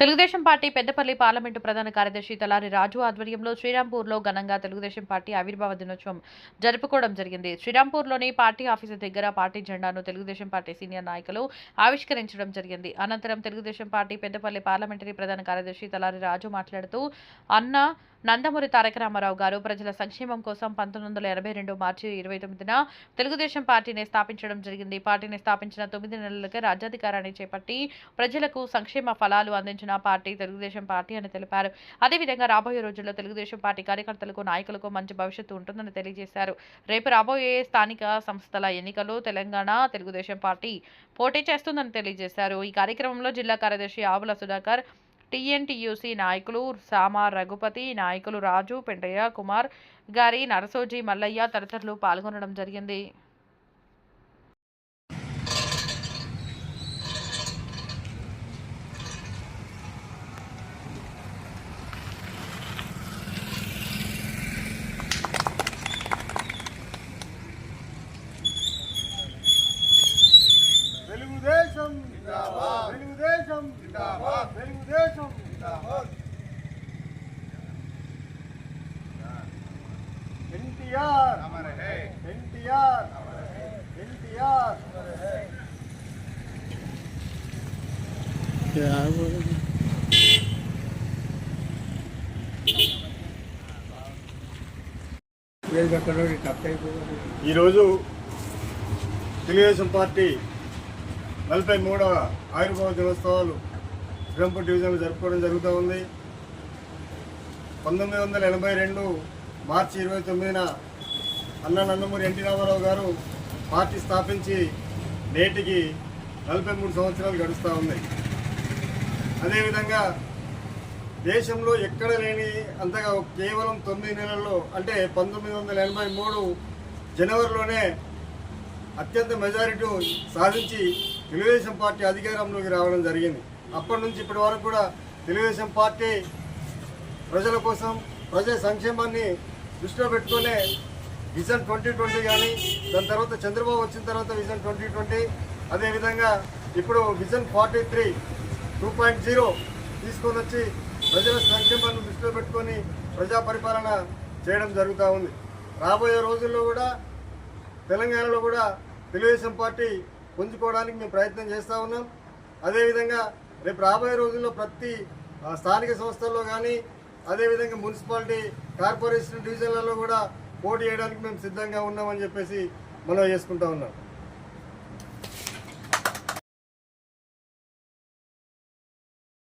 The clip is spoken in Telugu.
తెలుగుదేశం పార్టీ పెద్దపల్లి పార్లమెంటు ప్రధాన కార్యదర్శి తలారి రాజు ఆధ్వర్యంలో శ్రీరాంపూర్లో ఘనంగా తెలుగుదేశం పార్టీ ఆవిర్భావ దినోత్సవం జరుపుకోవడం జరిగింది. శ్రీరాంపూర్లోని పార్టీ ఆఫీసు దగ్గర పార్టీ జెండాను తెలుగుదేశం పార్టీ సీనియర్ నాయకులు ఆవిష్కరించడం జరిగింది. అనంతరం తెలుగుదేశం పార్టీ పెద్దపల్లి పార్లమెంటరీ ప్రధాన కార్యదర్శి తలారి రాజు మాట్లాడుతూ అన్న నందమూరి తారక రామారావు గారు ప్రజల సంక్షేమం కోసం పంతొమ్మిది వందల ఎనభై రెండు మార్చి ఇరవై తొమ్మిదిన తెలుగుదేశం పార్టీని స్థాపించడం జరిగింది. పార్టీని స్థాపించిన తొమ్మిది నెలలకే రాజ్యాధికారాన్ని చేపట్టి ప్రజలకు సంక్షేమ ఫలాలు అందించిన పార్టీ తెలుగుదేశం పార్టీ అని తెలిపారు. అదేవిధంగా రాబోయే రోజుల్లో తెలుగుదేశం పార్టీ కార్యకర్తలకు నాయకులకు మంచి భవిష్యత్తు ఉంటుందని తెలియజేశారు. రేపు రాబోయే స్థానిక సంస్థల ఎన్నికలు తెలంగాణ తెలుగుదేశం పార్టీ పోటీ చేస్తుందని తెలియజేశారు. ఈ కార్యక్రమంలో జిల్లా కార్యదర్శి ఆవుల సుధాకర్ టీఎన్టీయూసీ నాయకులు సామా రఘుపతి నాయకులు రాజు పెంటయ్య కుమార్ గారి నరసోజీ మల్లయ్య తదితరులు పాల్గొనడం జరిగింది తెలుగుదేశం తెలుగుదేశం తెలుగుదేశం ఎన్టీఆర్ ఎన్టీఆర్ ఎన్టీఆర్ ఈరోజు తెలుగుదేశం పార్టీ నలభై మూడవ ఆవిర్భావ దినోత్సవాలు శ్రీరంపూర్ డివిజన్లో జరుపుకోవడం జరుగుతూ ఉంది. పంతొమ్మిది వందల ఎనభై రెండు మార్చి ఇరవై తొమ్మిదిన అన్న నందమూరి ఎన్టీ రామారావు గారు పార్టీ స్థాపించి నేటికి నలభై మూడు సంవత్సరాలు గడుస్తూ ఉంది. అదేవిధంగా దేశంలో ఎక్కడ లేని అంతగా కేవలం తొమ్మిది నెలల్లో అంటే పంతొమ్మిది వందల ఎనభై మూడు జనవరిలోనే అత్యంత మెజారిటీ సాధించి తెలుగుదేశం పార్టీ అధికారంలోకి రావడం జరిగింది. అప్పటి నుంచి ఇప్పటి వరకు కూడా తెలుగుదేశం పార్టీ ప్రజల కోసం ప్రజల సంక్షేమాన్ని దృష్టిలో పెట్టుకునే విజన్ ట్వంటీ ట్వంటీ కానీ దాని తర్వాత చంద్రబాబు వచ్చిన తర్వాత విజన్ ట్వంటీ ట్వంటీ అదేవిధంగా ఇప్పుడు vision forty three two point zero తీసుకొని వచ్చి ప్రజల సంక్షేమాన్ని దృష్టిలో పెట్టుకొని ప్రజా పరిపాలన చేయడం జరుగుతూ ఉంది. రాబోయే రోజుల్లో కూడా తెలంగాణలో కూడా తెలుగుదేశం పార్టీ పుంజుకోవడానికి మేము ప్రయత్నం చేస్తూ ఉన్నాం. అదేవిధంగా రేపు రాబోయే రోజుల్లో ప్రతి స్థానిక సంస్థల్లో కానీ అదేవిధంగా మున్సిపాలిటీ కార్పొరేషన్ డివిజన్లలో కూడా పోటీ చేయడానికి మేము సిద్ధంగా ఉన్నామని చెప్పేసి మనం చేసుకుంటా ఉన్నాం.